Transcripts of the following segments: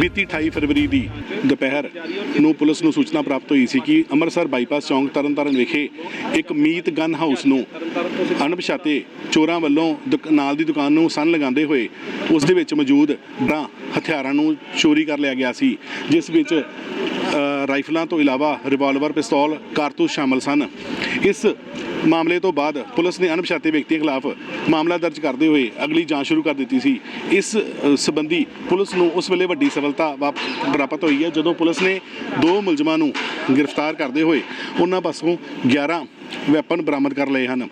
ਬੀਤੀ 28 ਫਰਵਰੀ ਦੀ ਦੁਪਹਿਰ ਨੂੰ ਪੁਲਿਸ ਨੂੰ ਸੂਚਨਾ ਪ੍ਰਾਪਤ ਹੋਈ ਸੀ ਕਿ ਅੰਮ੍ਰਿਤਸਰ ਬਾਈਪਾਸ ਚੌਂਕ ਤਰਨਤਾਰਨ ਵਿਖੇ ਇੱਕ ਮੀਤ ਗਨ ਹਾਊਸ ਨੂੰ ਅਣਪਛਾਤੇ ਚੋਰਾਂ ਵੱਲੋਂ ਦੁਕ- ਨਾਲ ਦੀ ਦੁਕਾਨ ਨੂੰ ਸੰਨ ਲਗਾਉਂਦੇ ਹੋਏ ਉਸ ਦੇ ਵਿੱਚ ਮੌਜੂਦ ਡਾਂ ਹਥਿਆਰਾਂ ਨੂੰ ਚੋਰੀ ਕਰ ਲਿਆ ਗਿਆ ਸੀ, ਜਿਸ ਵਿੱਚ ਰਾਈਫਲਾਂ ਤੋਂ ਇਲਾਵਾ ਰਿਵਾਲਵਰ ਪਿਸਤੌਲ, ਕਾਰਤੂਸ ਸ਼ਾਮਲ ਸਨ। ਇਸ ਮਾਮਲੇ ਤੋਂ ਬਾਅਦ ਪੁਲਿਸ ਨੇ ਅਣਪਛਾਤੇ ਵਿਅਕਤੀਆਂ ਖਿਲਾਫ ਮਾਮਲਾ ਦਰਜ ਕਰਦੇ ਹੋਏ ਅਗਲੀ ਜਾਂਚ ਸ਼ੁਰੂ ਕਰ ਦਿੱਤੀ ਸੀ। ਇਸ ਅ, ਸੰਬੰਧੀ ਪੁਲਿਸ ਨੂੰ ਉਸ ਵੇਲੇ ਵੱਡੀ ਸਫਲਤਾ ਵਾਪ- ਪ੍ਰਾਪਤ ਹੋਈ ਹੈ ਜਦੋਂ ਪੁਲਿਸ ਨੇ ਦੋ ਮੁਲਜ਼ਮਾਂ ਨੂੰ ਗ੍ਰਿਫਤਾਰ ਕਰਦੇ ਹੋਏ ਉਹਨਾਂ ਪਾਸੋਂ 11 ਵੈਪਨ ਬਰਾਮਦ ਕਰ ਲਏ ਹਨ।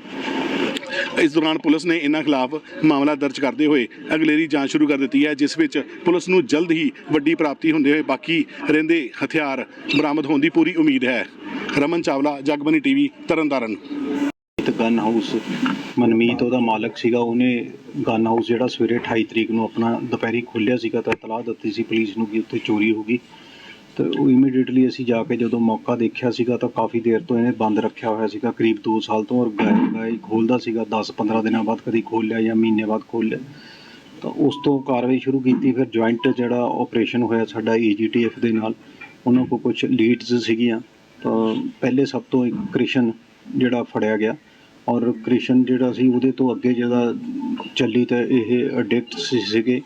ਇਸ ਦੌਰਾਨ ਪੁਲਿਸ ਨੇ ਇਹਨਾਂ ਖਿਲਾਫ ਮਾਮਲਾ ਦਰਜ ਕਰਦੇ ਹੋਏ ਅਗਲੇਰੀ ਜਾਂਚ ਸ਼ੁਰੂ ਕਰ ਦਿੱਤੀ ਹੈ, ਜਿਸ ਵਿੱਚ ਪੁਲਿਸ ਨੂੰ ਜਲਦ ਹੀ ਵੱਡੀ ਪ੍ਰਾਪਤੀ ਹੁੰਦੇ ਹੋਏ ਬਾਕੀ ਰਹਿੰਦੇ ਹਥਿਆਰ ਬਰਾਮਦ ਹੋਣ ਦੀ ਪੂਰੀ ਉਮੀਦ ਹੈ। ਰਮਨ ਚਾਵਲਾ ਜਗਬਨੀ ਟੀਵੀ, ਤਰਨਤਾਰਨ। ਤੇ ਗਨ ਹਾਊਸ ਮਨਮੀਤ ਉਹਦਾ ਮਾਲਕ ਸੀਗਾ, ਉਹਨੇ ਗਨ ਹਾਊਸ ਜਿਹੜਾ ਸਵੇਰੇ 28 ਤਰੀਕ ਨੂੰ ਆਪਣਾ ਦੁਪਹਿਰੀ ਖੋਲ੍ਹਿਆ ਸੀਗਾ ਤਾਂ ਤਲਾਹ ਦਿੱਤੀ ਸੀ ਪੁਲਿਸ ਨੂੰ ਕਿ ਉੱਥੇ ਚੋਰੀ ਹੋ ਗਈ। ਤੇ ਉਹ ਇਮੀਡੀਏਟਲੀ ਅਸੀਂ ਜਾ ਕੇ ਜਦੋਂ ਮੌਕਾ ਦੇਖਿਆ ਸੀਗਾ ਤਾਂ ਕਾਫੀ ਦੇਰ ਤੋਂ ਇਹਨੇ ਬੰਦ ਰੱਖਿਆ ਹੋਇਆ ਸੀਗਾ। ਕਰੀਬ 2 ਸਾਲ ਤੋਂ ਔਰ ਗਾਇਬ ਗਾਇਬ ਖੋਲਦਾ ਸੀਗਾ। 10-15 ਦਿਨਾਂ ਬਾਅਦ ਕਦੀ ਖੋਲ੍ਹਿਆ ਜਾਂ ਮਹੀਨੇ ਬਾਅਦ ਖੋਲ੍ਹਿਆ ਤਾਂ ਉਸ ਤੋਂ ਕਾਰਵਾਈ ਸ਼ੁਰੂ ਕੀਤੀ, ਫਿਰ ਜੁਆਇੰਟ ਜਿਹੜਾ ਆਪਰੇਸ਼ਨ ਹੋਇਆ ਸਾਡਾ ਏਜੀਟੀਐਫ ਦੇ ਨਾਲ, ਉਹਨਾਂ ਕੋਲ ਕੁਝ ਲੀਡਸ ਸੀਗੀਆਂ। ਤਾਂ ਪਹਿਲੇ ਸਭ ਤੋਂ ਇੱਕ ਕ੍ਰਿਸ਼ਨ ਜਿਹੜਾ ਫੜਿਆ ਗਿਆ ਔਰ ਕ੍ਰਿਸ਼ਨ ਜਿਹੜਾ ਸੀ ਉਹਦੇ ਤੋਂ ਅੱਗੇ ਜਿਹੜਾ ਚੱਲੀ ਤਾਂ ਇਹ ਅਡਿਕਟ ਸੀਗੇ।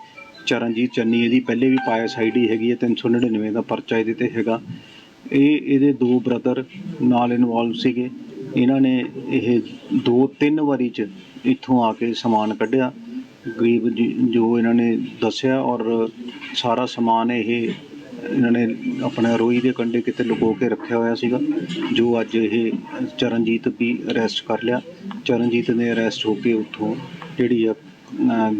ਚਰਨਜੀਤ ਚੰਨੀ ਇਹਦੀ ਪਹਿਲੇ ਵੀ ਪਾਇਸ ਆਈਡੀ ਹੈਗੀ ਹੈ 399 ਦਾ ਪਰਚਾ ਇਹਦੇ ਤੇ ਹੈਗਾ। ਇਹ, ਇਹਦੇ ਦੋ ਬ੍ਰਦਰ ਨਾਲ ਇਨਵੋਲਵ ਸੀਗੇ। ਇਹਨਾਂ ਨੇ ਇਹ ਦੋ, ਤਿੰਨ ਵਾਰੀ ਚ ਇੱਥੋਂ ਆ ਕੇ ਸਮਾਨ ਕੱਢਿਆ। ਗਰੀਬ ਜੀ- ਜੋ ਇਹਨਾਂ ਨੇ ਦੱਸਿਆ ਔਰ ਸਾਰਾ ਸਮਾਨ ਇਹ ਇਹਨਾਂ ਨੇ ਆਪਣੇ ਰੋਈ ਦੇ ਕੰਢੇ ਕਿਤੇ ਲੁਕੋ ਕੇ ਰੱਖਿਆ ਹੋਇਆ ਸੀਗਾ, ਜੋ ਅੱਜ ਇਹ ਚਰਨਜੀਤ ਵੀ ਅਰੈਸਟ ਕਰ ਲਿਆ। ਚਰਨਜੀਤ ਨੇ ਅਰੈਸਟ ਹੋ ਕੇ ਉੱਥੋਂ ਜਿਹੜੀ ਆ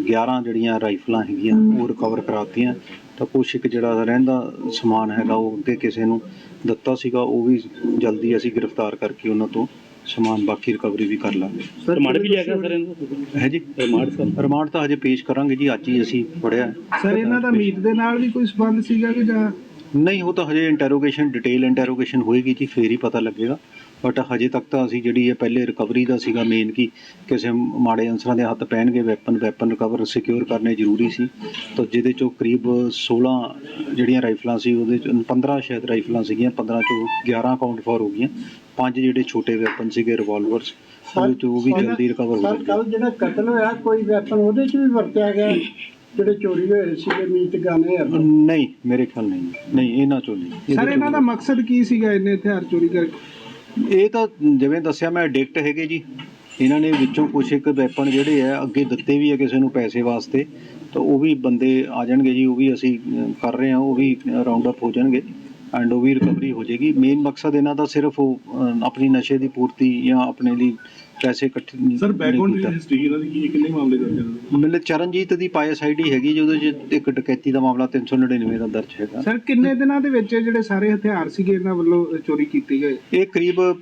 11 ਜਿਹੜੀਆਂ ਰਾਈਫਲਾਂ ਹੈਗੀਆਂ ਉਹ ਰਿਕਵਰ ਕਰਾਤੀਆਂ। ਤਾਂ ਕੁਛ ਇੱਕ ਜਿਹੜਾ ਰਹਿੰਦਾ ਸਮਾਨ ਹੈਗਾ ਉਹ ਅੱਗੇ ਕਿਸੇ ਨੂੰ ਦਿੱਤਾ ਸੀਗਾ ਉਹ ਵੀ ਜਲਦੀ ਅਸੀਂ ਗ੍ਰਿਫਤਾਰ ਕਰਕੇ ਉਹਨਾਂ ਤੋਂ ਸਮਾਨ ਬਾਕੀ ਰਿਕਵਰੀ ਵੀ ਕਰ ਲਾਂਗੇ। ਸਰ ਰਿਮਾਂਡ ਵੀ ਲਿਆ ਗਿਆ ਸਰ ਇਹਨਾਂ? ਹੈ ਜੀ। Remand sir? ਰਿਮਾਂਡ ਤਾਂ ਹਜੇ ਪੇਸ਼ ਕਰਾਂਗੇ ਜੀ ਅੱਜ ਹੀ ਅਸੀਂ ਫੜਿਆ ਸਰ ਇਹਨਾਂ ਦਾ ਮੀਤ ਦੇ ਨਾਲ ਵੀ ਕੋਈ ਸੰਬੰਧ ਸੀਗਾ ਕਿ ਜਾਂ ਨਹੀਂ ਉਹ ਤਾਂ ਹਜੇ ਇੰਟਰੋਗੇਸ਼ਨ ਡਿਟੇਲ ਇੰਟਰੋਗੇਸ਼ਨ ਹੋਏਗੀ ਜੀ ਫੇਰ ਹੀ ਪਤਾ ਲੱਗੇਗਾ। ਬਟ ਹਜੇ ਤੱਕ ਤਾਂ ਅਸੀਂ ਜਿਹੜੀ ਇਹ ਪਹਿਲੇ ਰਿਕਵਰੀ ਦਾ ਸੀਗਾ ਮੇਨ ਕੀ ਕਿਸੇ ਮਾੜੇ ਅਨਸਰਾਂ ਦੇ ਹੱਥ ਪੈਣਗੇ ਵੈਪਨ ਵੈਪਨ ਰਿਕਵਰ ਸਿਕਿਉਰ ਕਰਨੇ ਜ਼ਰੂਰੀ ਸੀ। ਤਾਂ ਜਿਹਦੇ ਚੋਂ ਕਰੀਬ 16 ਜਿਹੜੀਆਂ ਰਾਈਫਲਾਂ ਸੀ ਉਹਦੇ ਚ 15 ਸ਼ਾਇਦ ਰਾਈਫਲਾਂ ਸੀਗੀਆਂ 15 ਚੋਂ 11 ਕਾਊਂਟ ਫॉर ਹੋ ਗਈਆਂ। ਪੰਜ ਜਿਹੜੇ ਛੋਟੇ ਵੈਪਨ ਸੀਗੇ ਰਿਵਾਲਵਰਸ ਉਹਦੇ ਚੋਂ ਉਹ ਵੀ ਜਲਦੀ ਰਿਕਵਰ ਹੋ ਕੱਲ ਜਿਹੜਾ ਕਤਲ ਹੋਇਆ ਕੋਈ ਵੈਪਨ ਉਹਦੇ ਚ ਵੀ ਵਰਤਿਆ ਗਿਆ? ਜਿਹੜੇ ਚੋਰੀ ਹੋਏ ਸੀਗੇ ਮੀਤ ਗਾਣੇ ਨਹੀਂ ਮੇਰੇ ਖਿਆਲ ਨਹੀਂ। ਨਹੀਂ ਇਹਨਾਂ ਚੋਂ ਨਹੀਂ। ਸਰ ਇਹਨਾਂ ਦਾ। ਮਕਸਦ ਕੀ ਸੀਗਾ ਇੰਨੇ ਹਥਿਆਰ ਚੋਰੀ ਕਰਕੇ? ਇਹ ਤਾਂ ਜਿਵੇਂ ਦੱਸਿਆ ਮੈਂ ਐਡਿਕਟ ਹੈਗੇ ਜੀ। ਇਹਨਾਂ ਨੇ ਵਿੱਚੋਂ ਕੁਝ ਇੱਕ ਵੈਪਨ ਜਿਹੜੇ ਆ, ਅੱਗੇ ਦਿੱਤੇ ਵੀ ਆ ਕਿਸੇ ਨੂੰ ਪੈਸੇ ਵਾਸਤੇ। ਤਾਂ ਉਹ ਵੀ ਬੰਦੇ ਆ ਜਾਣਗੇ ਜੀ, ਉਹ ਵੀ ਅਸੀਂ ਕਰ ਰਹੇ ਹਾਂ, ਉਹ ਵੀ ਰਾਉਂਡ ਅਪ ਹੋ ਜਾਣਗੇ। ਐਂਡ ਉਹ ਵੀ ਰਿਕਵਰੀ ਹੋ ਜਾਏਗੀ। ਮੇਨ ਮਕਸਦ ਇਹਨਾਂ ਦਾ ਸਿਰਫ ਉਹ ਅਹ, ਆਪਣੀ ਨਸ਼ੇ ਦੀ ਪੂਰਤੀ ਜਾਂ ਆਪਣੇ ਲਈ ਪੈਸੇ ਇਕੱਠੇ ਨਹੀਂ- ਸਰ ਨਹੀਂ ਬੈਕਗ੍ਰਾਉਂਡ ਕੀਤਾ। ਹਿਸਟਰੀ ਇਹਨਾਂ ਦੀ ਕੀ ਕਿੰਨੇ ਮਾਮਲੇ ਦਰਜ ਹਨ? ਮਤਲਬ ਚਰਨਜੀਤ ਦੀ ਪਾਇਸ ਆਈਡੀ ਹੈਗੀ ਜਿਹਦੇ ਚ ਇੱਕ ਡਕੈਤੀ ਦਾ ਮਾਮਲਾ 399 ਦਾ ਦਰਜ ਹੈਗਾ। ਸਰ ਕਿੰਨੇ ਦਿਨਾਂ ਦੇ ਵਿੱਚ ਇਹ ਜਿਹੜੇ ਸਾਰੇ ਹਥਿਆਰ ਸੀਗੇ ਇਹਨਾਂ ਵੱਲੋਂ ਚੋਰੀ ਕੀਤੇ ਗਏ? ਇਹ ਕਰੀਬ ਅ,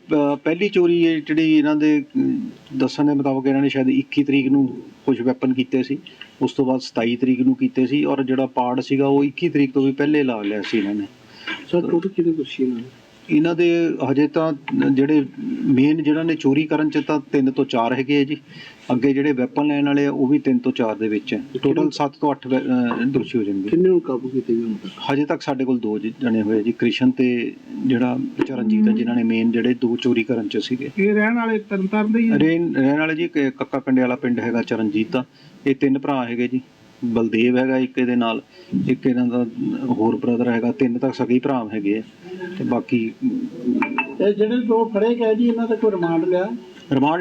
ਪਹਿਲੀ ਚੋਰੀ ਇਹ ਜਿਹੜੀ ਇਹਨਾਂ ਦੇ ਅਮ, ਦੱਸਣ ਦੇ ਮੁਤਾਬਕ ਇਹਨਾਂ ਨੇ ਸ਼ਾਇਦ 21 ਤਰੀਕ ਨੂੰ ਕੁਝ ਵੈਪਨ ਕੀਤੇ ਸੀ। ਉਸ ਤੋਂ ਬਾਅਦ 27 ਤਰੀਕ ਨੂੰ ਕੀਤੇ ਸੀ ਔਰ ਜਿਹੜਾ ਪਾਰਟ ਸੀਗਾ ਉਹ 21 ਤਰੀਕ ਤੋਂ ਵੀ ਪਹਿਲੇ ਲਾ ਲਿਆ ਸੀ ਇਹਨਾਂ ਨੇ। ਸਰ ਟੋਟਲ ਕਿਹਦੇ ਦੋਸ਼ੀ ਨੇ? ਇਹਨਾਂ ਦੇ ਹਜੇ ਤਾਂ ਜਿਹੜੇ ਮੇਨ ਜਿਹੜਾ ਨੇ ਚੋਰੀ ਕਰਨ ਚ ਤਾਂ 3 ਤੋਂ 4 ਹੈਗੇ ਆ ਜੀ। ਅੱਗੇ ਜਿਹੜੇ ਵੈਪਨ ਲੈਣ ਵਾਲੇ ਆ ਉਹ ਵੀ 3 ਤੋਂ 4 ਦੇ ਵਿੱਚ ਹੈ ਟੋਟਲ 7 ਤੋਂ 8 ਦੋਸ਼ੀ ਹੋ ਜਾਣਗੇ। ਕਿੰਨੇ ਨੂੰ ਕਾਬੂ ਕੀਤੇ ਗਏ ਹੁਣ ਤੱਕ? ਹਜੇ ਤੱਕ ਸਾਡੇ ਕੋਲ ਦੋ ਜਣੇ ਹੋਏ ਆ ਜੀ। ਕ੍ਰਿਸ਼ਨ ਤੇ ਜਿਹੜਾ ਚਰਨਜੀਤ ਹੈ। ਜਿਨ੍ਹਾਂ ਨੇ ਮੇਨ ਜਿਹੜੇ ਦੋ ਚੋਰੀ ਕਰਨ ਚ ਸੀਗੇ। ਇਹ ਰਹਿਣ ਵਾਲੇ ਤਰਨਤਾਰਨ ਦੇ ਹੀ ਆ? ਰਹਿਣ ਵਾਲੇ ਜੀ ਕੱਕਾ ਕੰਡੇ ਵਾਲਾ ਪਿੰਡ ਹੈਗਾ ਚਰਨਜੀਤ ਦਾ। ਇਹ ਤਿੰਨ ਭਰਾ ਹੈਗੇ ਜੀ। ਬਲਦੇਵ ਹੈਗਾ ਇੱਕ ਇਹਦੇ ਨਾਲ ਇੱਕ ਇਹਨਾਂ ਦਾ ਹੋਰ ਬ੍ਰਦਰ ਹੈਗਾ ਤਿੰਨ ਤਾਂ ਸਗੇ ਭਰਾ ਹੈਗੇ ਆ ਤੇ ਬਾਕੀ ਇਹ ਜਿਹੜੇ ਦੋ ਫੜੇ ਗਏ ਜੀ ਇਹਨਾਂ ਦਾ ਕੋਈ ਰਿਮਾਂਡ ਲਿਆ ਰਿਮਾਂਡ